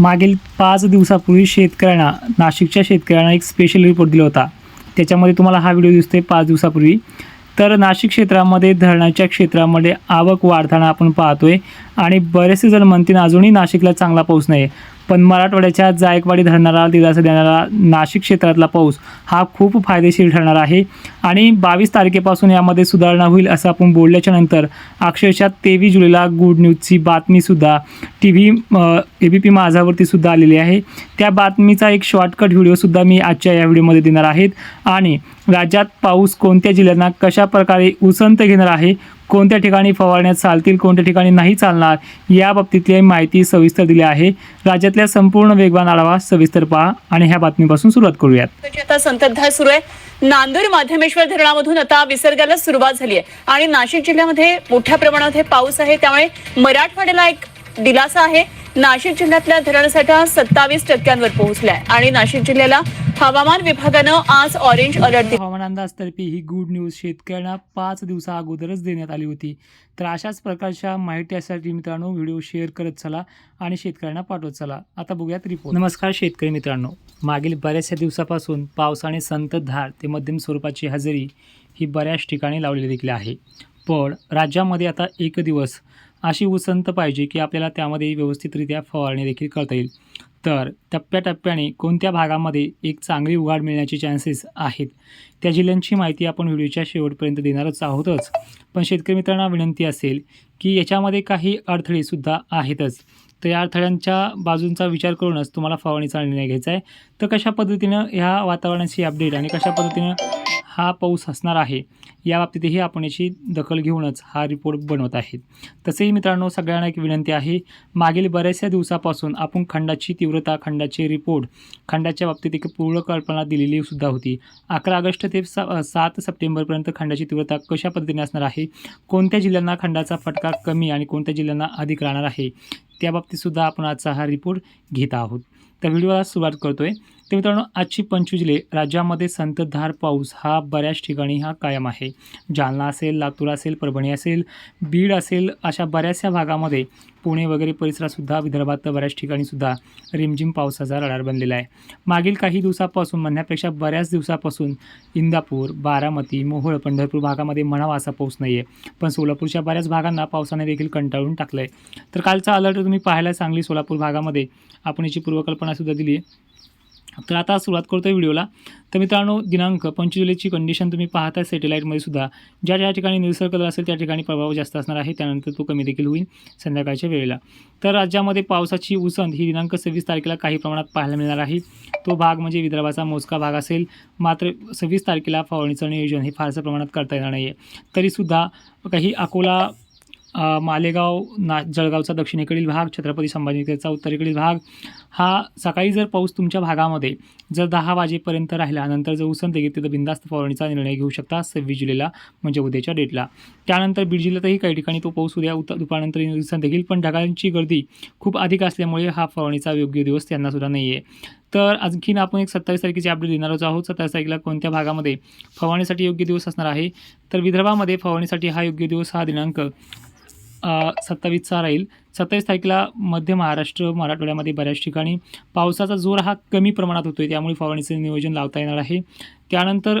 मागील पाच दिवसापूर्वी शेतकऱ्यांना नाशिकच्या शेतकऱ्यांना एक स्पेशल रिपोर्ट दिला होता. त्याच्यामध्ये तुम्हाला हा व्हिडिओ दिसतोय पाच दिवसापूर्वी. तर नाशिक क्षेत्रामध्ये धरणाच्या क्षेत्रामध्ये आवक वाढताना आपण पाहतोय. आणि बरेचसे जण म्हणतील अजूनही नाशिकला चांगला पाऊस नाही पण मराठवाड्याच्या जायकवाडी धरणाला दिलासा देणारा नाशिक क्षेत्रातला पाऊस हा खूप फायदेशीर ठरणार आहे. आणि बावीस तारखेपासून यामध्ये सुधारणा होईल असं आपण बोलल्याच्या नंतर अक्षरशः तेवीस जुलैला गुड न्यूजची बातमीसुद्धा T V A B P माझावरतीसुद्धा आलेली आहे. त्या बातमीचा एक शॉर्टकट व्हिडिओसुद्धा मी आजच्या या व्हिडिओमध्ये देणार आहेत. आणि राज्यात पाऊस कोणत्या जिल्ह्यांना कशा प्रकारे उसंत घेणार आहे कोणत्या ठिकाणी फवारण्यात चालतील कोणत्या ठिकाणी नाही चालणार या बाबतीतली माहिती सविस्तर दिली आहे. राज्यातल्या संपूर्ण वेगवान आढावा सविस्तर पहा आणि ह्या बातमीपासून सुरुवात करूयात. आता संततधार सुरू आहे. नांदूर माध्यमेश्वर धरणामधून आता विसर्गाला सुरुवात झाली आहे. आणि नाशिक जिल्ह्यामध्ये मोठ्या प्रमाणात हे पाऊस आहे. त्यामुळे मराठवाड्याला एक दिलासा आहे. नाशिक जिल्ह्यातल्या धरणसाठा सत्तावीस टक्क्यांवर पोहोचलाय. आणि नाशिक जिल्ह्याला हवामान विभागानं आज ऑरेंज अलर्ट दिला. हवामान अंदाजतर्फे ही गुड न्यूज शेतकऱ्यांना पाच दिवसा अगोदरच देण्यात आली होती. तर अशाच प्रकारच्या माहितीसाठी मित्रांनो व्हिडिओ शेअर करत चला आणि शेतकऱ्यांना पाठवत चला. आता बघूयात रिपोर्ट नमस्कार शेतकरी मित्रांनो. मागील बऱ्याचशा दिवसापासून पावसाने संततधार ते मध्यम स्वरूपाची हजेरी ही बऱ्याच ठिकाणी लावलेली देखील आहे. पण राज्यामध्ये आता एक दिवस अशी उसंत पाहिजे की आपल्याला त्यामध्ये व्यवस्थितरित्या फवारणी देखील करता येईल. तर टप्प्याटप्प्याने कोणत्या भागामध्ये एक चांगली उघाड मिळण्याचे चान्सेस आहेत? त्या जिल्ह्यांची माहिती आपण व्हिडिओच्या शेवटपर्यंत देणारच आहोतच. पण शेतकरी मित्रांना विनंती असेल की याच्यामध्ये काही अडथळेसुद्धा आहेतच. तर या अडथळ्यांच्या बाजूंचा विचार करूनच तुम्हाला फवारणीचा निर्णय घ्यायचा आहे. तर कशा पद्धतीनं ह्या वातावरणाची अपडेट आणि कशा पद्धतीनं हा पाऊस असणार आहे. या बाबतीतही आपण याची दखल घेऊनच हा रिपोर्ट बनवत आहेत. तसेही मित्रांनो सगळ्यांना एक विनंती आहे मागील बऱ्याचशा दिवसापासून आपण खंडाची तीव्रता खंडाचे रिपोर्ट खंडाच्या बाबतीत एक पूर्ण कल्पना दिलेली सुद्धा होती. अकरा ऑगस्ट ते स सात सप्टेंबरपर्यंत खंडाची तीव्रता कशा पद्धतीने असणार आहे? कोणत्या जिल्ह्यांना खंडाचा फटका कमी आणि कोणत्या जिल्ह्यांना अधिक राहणार आहे? त्या बाबतीतसुद्धा आपण आजचा हा रिपोर्ट घेत आहोत. तर व्हिडिओला सुरुवात करतो आहे तर मित्रांनो आजची पंचवीस जुलै राज्यामध्ये संततधार पाऊस हा बऱ्याच ठिकाणी हा कायम आहे. जालना असेल लातूर असेल परभणी असेल बीड असेल अशा बऱ्याचशा भागामध्ये पुणे वगैरे परिसरातसुद्धा विदर्भात तर बऱ्याच ठिकाणीसुद्धा रिमझिम पावसाचा रडार बनलेला आहे. मागील काही दिवसापासून म्हणण्यापेक्षा बऱ्याच दिवसापासून इंदापूर बारामती मोहोळ पंढरपूर भागामध्ये म्हणावा असा पाऊस नाही आहे पण सोलापूरच्या बऱ्याच भागांना पावसाने देखील कंटाळून टाकलं आहे तर कालचा अलर्ट तुम्ही पाहायला सांगली सोलापूर भागामध्ये आपण याची पूर्वकल्पनासुद्धा दिली आहे. तर आता सुरुवात करतो आहे व्हिडिओला. तर मित्रांनो दिनांक पंचवीस जुलैची कंडिशन तुम्ही पाहता सॅटेलाईटमध्ये सुद्धा. ज्या ज्या ठिकाणी निळसर कलर असेल त्या ठिकाणी प्रभाव जास्त असणार आहे. त्यानंतर तो कमी देखील होईल संध्याकाळच्या वेळेला. तर राज्यामध्ये पावसाची उसंत ही दिनांक सव्वीस तारखेला काही प्रमाणात पाहायला मिळणार आहे. तो भाग म्हणजे विदर्भाचा मोजका भाग असेल. मात्र सव्वीस तारखेला फवारणीचं नियोजन हे फारसं प्रमाणात करता येणार नाही आहे तरीसुद्धा काही अकोला मालेगाव ना जळगावचा दक्षिणेकडील भाग छत्रपती संभाजीनगरचा उत्तरेकडील भाग हा सकाळी जर पाऊस तुमच्या भागामध्ये जर दहा वाजेपर्यंत राहिला नंतर जर उसंत घेतली तर बिंदास्त फवारणीचा निर्णय घेऊ शकता सव्वीस जुलैला म्हणजे उद्याच्या डेटला. त्यानंतर बीड जिल्ह्यातही काही ठिकाणी तो पाऊस उद्या उत दुपारनंतर उसंत घेईल पण ढगांची गर्दी खूप अधिक असल्यामुळे हा फवारणीचा योग्य दिवस त्यांनासुद्धा नाही आहे तर आणखीन आपण एक सत्तावीस तारखेची अपडेट देणारच आहोत. सत्तावीस तारखेला कोणत्या भागामध्ये फवारणीसाठी योग्य दिवस असणार आहे? तर विदर्भामध्ये फवारणीसाठी हा योग्य दिवस हा दिनांक सत्तावीसचा राहील. सत्तावीस तारखेला मध्य महाराष्ट्र मराठवाड्यामध्ये बऱ्याच ठिकाणी पावसाचा जोर हा कमी प्रमाणात होतो आहे त्यामुळे फवारणीचं नियोजन लावता येणार आहे. त्यानंतर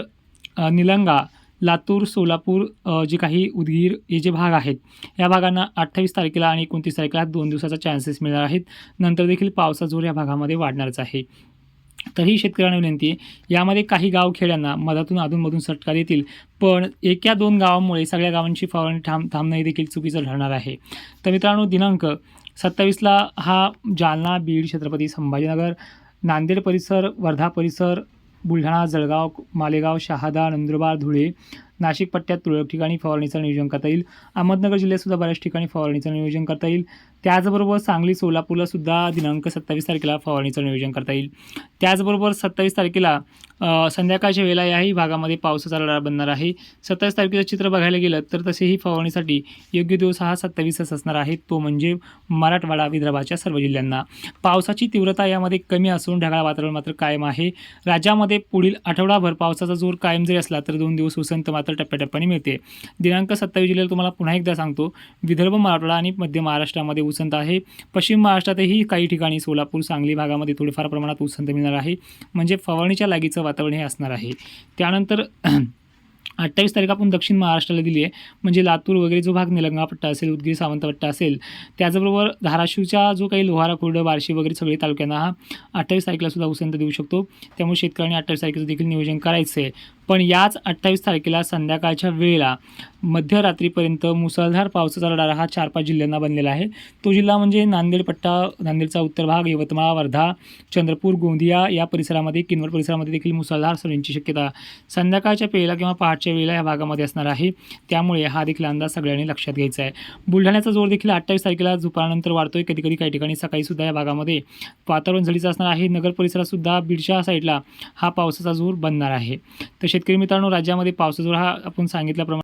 निलंगा लातूर सोलापूर जे काही उदगीर हे जे भाग आहेत या भागांना अठ्ठावीस तारखेला आणि एकोणतीस तारखेला दोन दिवसाचा चान्सेस मिळणार आहेत. नंतर देखील पावसाचा जोर या भागामध्ये वाढणारच आहे. तरीही शेतकऱ्यांना विनंती आहे. यामध्ये काही गावखेड्यांना मधातून अधूनमधून सटकार येतील पण एका दोन गावांमुळे सगळ्या गावांची फवारणी थांब थांबणं हे देखील चुकीचं ठरणार आहे. तर मित्रांनो दिनांक सत्तावीसला हा जालना बीड छत्रपती संभाजीनगर नांदेड परिसर वर्धा परिसर बुलढाणा जळगाव मालेगाव शहादा नंदुरबार धुळे नाशिक पट्ट्यात तुरळक ठिकाणी फवारणीचं नियोजन करता येईल. अहमदनगर जिल्ह्यातसुद्धा बऱ्याच ठिकाणी फवारणीचं नियोजन करता येईल. त्याचबरोबर सांगली सोलापूरला सुद्धा दिनांक सत्तावीस तारखेला फवारणीचं नियोजन करता येईल. त्याचबरोबर सत्तावीस तारखेला संध्याकाळच्या वेळेला याही भागामध्ये पावसाचा लढा बनणार आहे. सत्तावीस तारखेचं चित्र बघायला गेलं तर तसेही फवारणीसाठी योग्य दिवस हा सत्तावीसच असणार आहे. तो म्हणजे मराठवाडा विदर्भाच्या सर्व जिल्ह्यांना. पावसाची तीव्रता यामध्ये कमी असून ढगाळ वातावरण मात्र कायम आहे. राज्यामध्ये पुढील आठवडाभर पावसाचा जोर कायम जरी असला तर दोन दिवस उसंत मात्र टप्प्याटप्प्याने मिळते. दिनांक सत्तावीस जुलैला तुम्हाला पुन्हा एकदा सांगतो. विदर्भ मराठवाडा आणि मध्य महाराष्ट्रामध्ये उसंत आहे. पश्चिम महाराष्ट्रातही काही ठिकाणी सोलापूर सांगली भागामध्ये थोडीफार प्रमाणात उसंत मिळणार आहे. म्हणजे फवारणीच्या लागीचं वातावरण हे असणार आहे. त्यानंतर अठ्ठावीस तारीख आपण दक्षिण महाराष्ट्राला दिली आहे. म्हणजे लातूर वगैरे जो भाग निलंगापट्टा असेल उदगीर सावंतपट्टा असेल त्याचबरोबर धाराशिवच्या जो काही लोहारा खुर्ड बार्शी वगैरे सगळे तालुक्यांना हा अठ्ठावीस तारखेला सुद्धा उसंत देऊ शकतो. त्यामुळे शेतकऱ्यांनी अठ्ठावीस तारखेचं देखील नियोजन करायचं आहे पण याच अठ्ठावीस तारखेला संध्याकाळच्या वेळेला मध्यरात्रीपर्यंत मुसळधार पावसाचा रडारा हा चार पाच जिल्ह्यांना बनलेला आहे. तो जिल्हा म्हणजे नांदेड पट्टा नांदेडचा उत्तर भाग यवतमाळ वर्धा चंद्रपूर गोंदिया या परिसरामध्ये किनवट परिसरामध्ये देखील मुसळधार सरींची शक्यता संध्याकाळच्या वेळेला किंवा पहाटच्या वेळेला या भागामध्ये असणार आहे. त्यामुळे हा देखील अंदाज सगळ्यांनी लक्षात घ्यायचा आहे. बुलढाण्याचा जोर देखील अठ्ठावीस तारखेला दुपारनंतर वाढतोय. कधी कधी काही ठिकाणी सकाळी सुद्धा या भागामध्ये वातावरण झडीचं असणार आहे. नगर परिसरातसुद्धा बीडच्या साईडला हा पावसाचा जोर बनणार आहे. तसे शेतकरी मित्रांनो राज्यामध्ये पावसाचा हा आपण सांगितल्याप्रमाणे